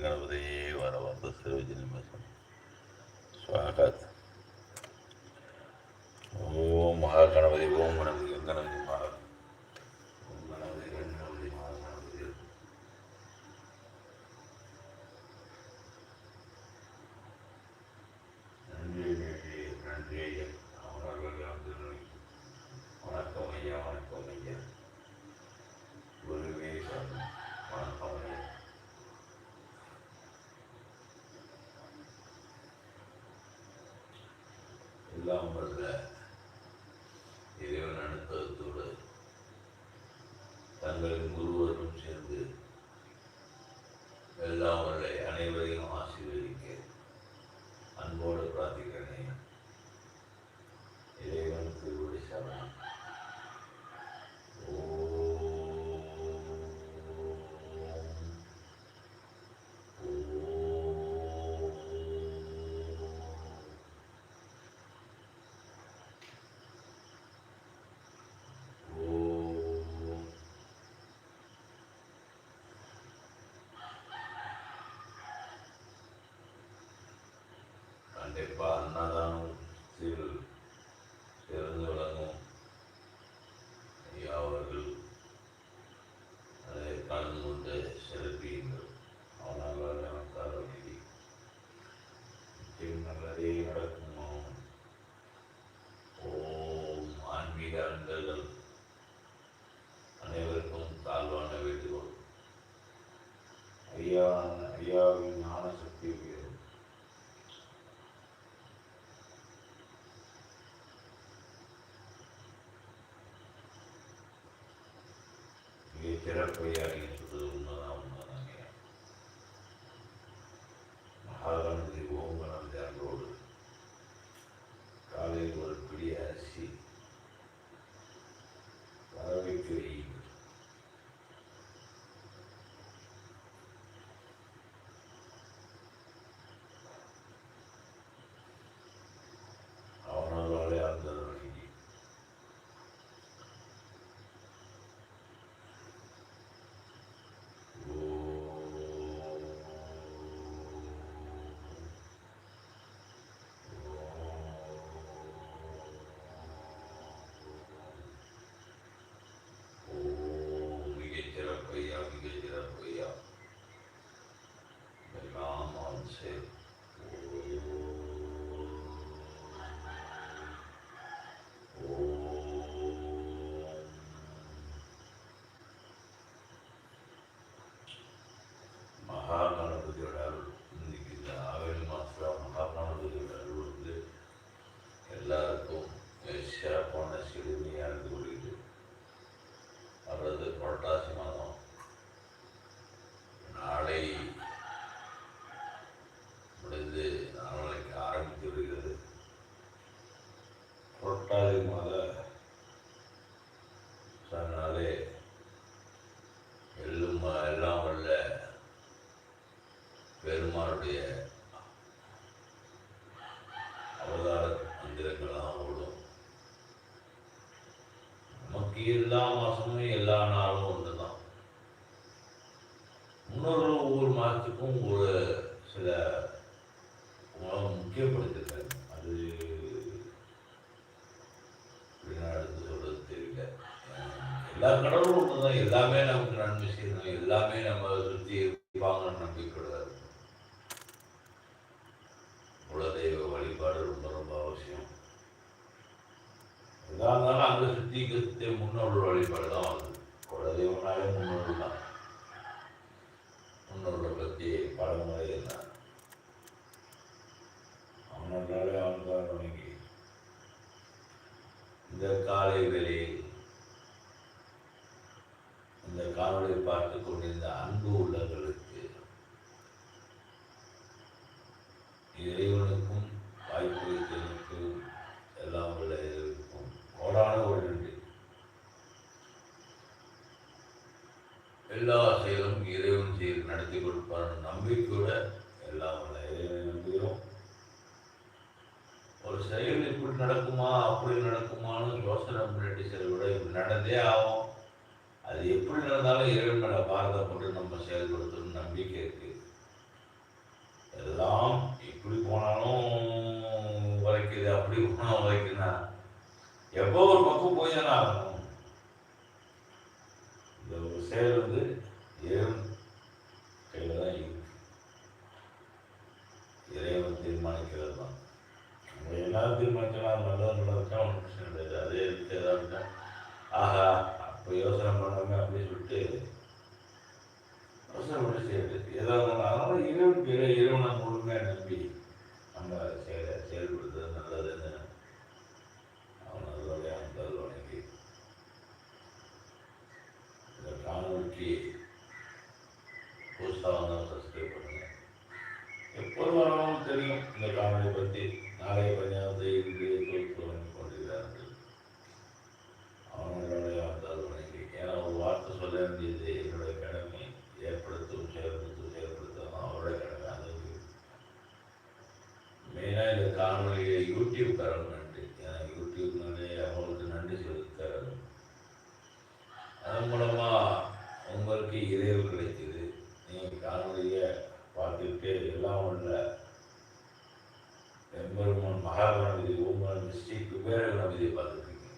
ಗಣಪತಿ ವರ ಒಂದು ಸರ್ವಜನ ಸ್ವಾಗತ ಓಂ ಮಹಾಗಣಪತಿ ಓಂ ಗಣಪತಿ எல்லாம் வல்ல etwa terapia பெருமானுடைய அவதார மந்திரங்களாம் ஓடும். நமக்கு எல்லா மாதமும் எல்லா நாளும் ஒன்று தான் முன்னோர்களும் ஒவ்வொரு மாதத்துக்கும் ஒரு சில உணவு முக்கியப்படுத்திருக்காங்க அது சொல்றது தெரியல. எல்லா கடவுளும் ஒன்று தான் எல்லாமே நமக்கு நன்மை செய்யணும். எல்லாமே நம்ம சுற்றி இருப்பாங்கன்னு நம்பிக்கொள்ள que tenemos un horror y para donde, por adiós, no. காணொலியை யூடியூப் காரங்க நன்றி. ஏன்னா யூடியூப்னாலே அவங்களுக்கு நன்றி செலுத்துக்கிறார்கள் அதன் மூலமாக உங்களுக்கு இறைவு கிடைக்குது. நீங்கள் காணொலியை பார்த்துட்டு எல்லாம் உள்ள எம்பெருமான் மகாகணபதி ஓமன் ஸ்ரீ குபேர கணபதியை பார்த்துருக்கீங்க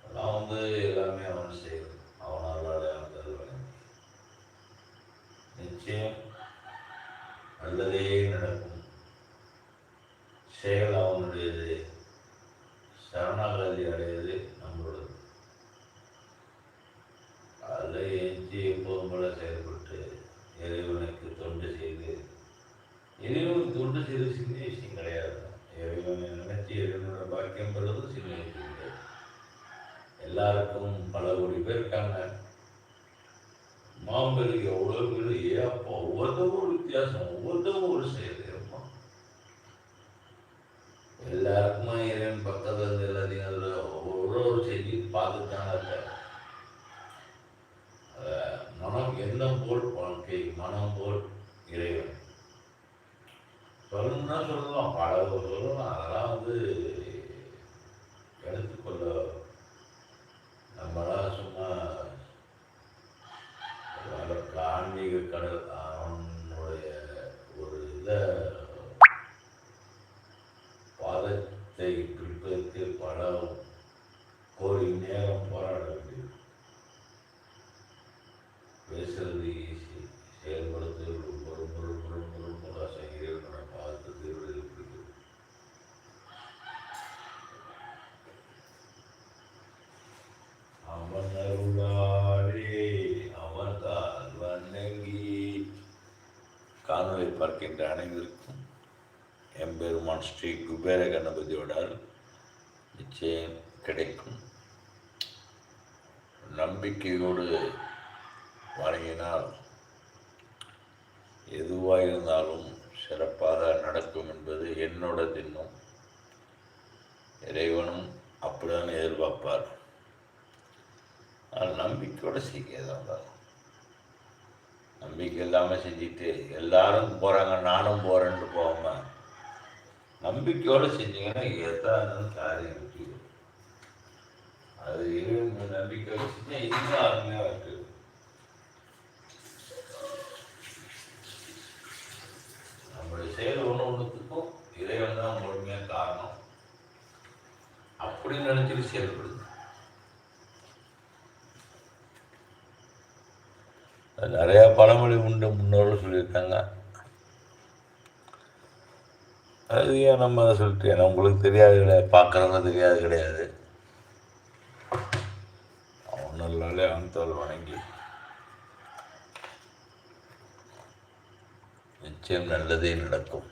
அதெல்லாம் வந்து எல்லாமே அவன் செய்யணும். அவனால் அந்த நிச்சயம் நல்லதே நடக்கும். செயல் அவனுடையது. சரணாகதி அடையது நம்மளோடது அதில் எஞ்சி எப்போதும் போல செயல்பட்டு இறைவனுக்கு தொண்டு செய்து இறைவனுக்கு தொண்டு செய்து சின்ன விஷயம் கிடையாது. இறைவனை நினைச்சு இறைவனோட பாக்கியம் பெறுவது சின்ன விஷயம் கிடையாது எல்லாருக்கும் பல கோடி பேர் இருக்காங்க. மாம்பெருக்கு எவ்வளோ பேர் ஏப்பா ஒவ்வொருத்தவங்க ஒரு வித்தியாசம் ஒவ்வொருத்தவங்க ஒரு செயல். எல்லாருக்குமா இறைவன் பக்கத்தில் இருந்து எல்லாத்தையும் அதில் ஒரு ஒரு செய்தி பார்த்துட்டு தானே மனம் எண்ணம் போல் வாழ்க்கை மனம் போல் இறைவன். சொல்லணும்னா சொல்லலாம் பல சொல்லலாம் அதெல்லாம் வந்து எடுத்துக்கொள்ள நம்மளாம் சும்மா அதற்கு ஆன்மீக கடல் அவனுடைய ஒரு இதை பிடிப்பதற்கு பல கோடி நேரம் போராட வேண்டியது. பேசுறது ஈஸி. செயல்படுத்துறது ரொம்ப ரொம்ப ரொம்ப ரொம்ப ரொம்ப கஷ்டம் இறைவனோட பாதத்தை திருவிழா பிடிக்கும் அவன் அருளாரே அவர்தான் வணங்கி காணொலி பார்க்கின்ற அனைவருக்கும் எம்பெருமான் ஸ்ரீ குபேர கணபதியோடால் நிச்சயம் கிடைக்கும். நம்பிக்கையோடு வணங்கினால் எதுவாக இருந்தாலும் சிறப்பாக நடக்கும் என்பது என்னோட திண்ணம் இறைவனும் அப்படிதான் எதிர்பார்ப்பார். ஆனால் நம்பிக்கையோடு செய்ய நம்பிக்கை இல்லாமல் செஞ்சுட்டு எல்லாரும் போகிறாங்க நானும் போகிறேன்ட்டு போகாம நம்பிக்கையோடு செஞ்சீங்கன்னா எதாவது காரியம் வெற்றி அது இறைவன் மேல் நம்பிக்கை வச்சுன்னா இன்னும் அருமையாக இருக்கு. நம்மளுடைய செயல் ஒன்று ஒன்றுத்துக்கும் இறைவன் தான் முழுமையாக காரணம். அப்படி நினைச்சிட்டு செயல்படுது நிறையா பழமொழி உண்டு முன்னோர்கள் சொல்லியிருக்காங்க. அது ஏன் நம்ம அதை சொல்லிட்டு நம்மளுக்கு உங்களுக்கு தெரியாது கிடையாது பார்க்குறவங்க தெரியாது கிடையாது. அவன் நல்லாலே அந்தால் வணங்கி. நிச்சயம் நல்லதே நடக்கும்.